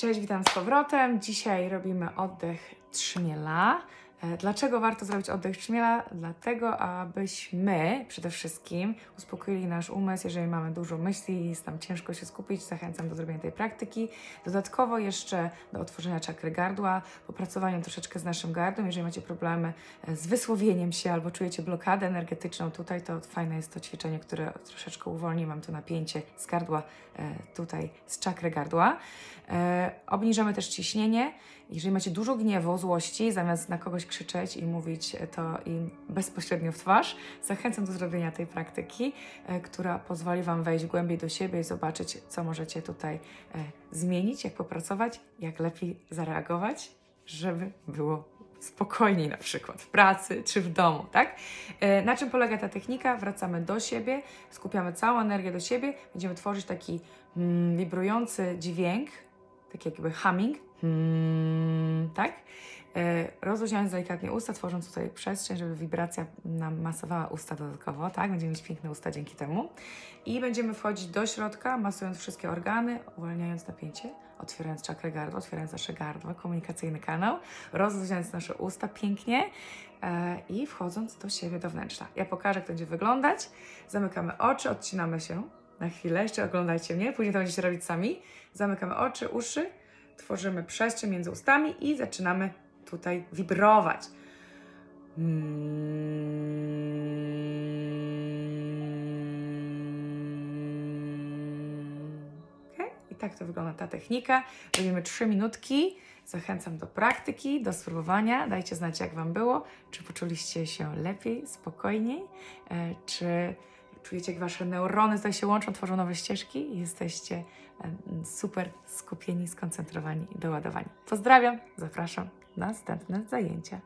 Cześć, witam z powrotem. Dzisiaj robimy oddech trzmiela. E, Dlaczego warto zrobić oddech trzmiela? Dlatego, abyśmy przede wszystkim uspokoili nasz umysł, jeżeli mamy dużo myśli i jest nam ciężko się skupić. Zachęcam do zrobienia tej praktyki. Dodatkowo jeszcze do otworzenia czakry gardła, popracowania troszeczkę z naszym gardłem. Jeżeli macie problemy e, z wysłowieniem się albo czujecie blokadę energetyczną tutaj, to fajne jest to ćwiczenie, które troszeczkę uwolni Wam to napięcie z gardła e, tutaj, z czakry gardła. Obniżamy też ciśnienie. Jeżeli macie dużo gniewu, złości, zamiast na kogoś krzyczeć i mówić to im bezpośrednio w twarz, zachęcam do zrobienia tej praktyki, e, która pozwoli Wam wejść głębiej do siebie i zobaczyć, co możecie tutaj e, zmienić, jak popracować, jak lepiej zareagować, żeby było spokojniej na przykład w pracy czy w domu, tak? E, Na czym polega ta technika? Wracamy do siebie, skupiamy całą energię do siebie, będziemy tworzyć taki mm, wibrujący dźwięk, tak jakby humming, hmm, tak? Rozluźniając delikatnie usta, tworząc tutaj przestrzeń, żeby wibracja nam masowała usta dodatkowo, tak? Będziemy mieć piękne usta dzięki temu. I będziemy wchodzić do środka, masując wszystkie organy, uwalniając napięcie, otwierając czakrę gardła, otwierając nasze gardło, komunikacyjny kanał, rozluźniając nasze usta pięknie e, i wchodząc do siebie do wnętrza. Ja pokażę, jak to będzie wyglądać. Zamykamy oczy, odcinamy się na chwilę, jeszcze oglądajcie mnie, później to będziecie robić sami. Zamykamy oczy, uszy, tworzymy przestrzeń między ustami i zaczynamy tutaj wibrować. Okay? I tak to wygląda ta technika. Robimy 3 minutki. Zachęcam do praktyki, do spróbowania. Dajcie znać, jak Wam było. Czy poczuliście się lepiej, spokojniej? E, Czy czujecie, jak Wasze neurony tutaj się łączą, tworzą nowe ścieżki i jesteście super skupieni, skoncentrowani i doładowani. Pozdrawiam, zapraszam na następne zajęcia.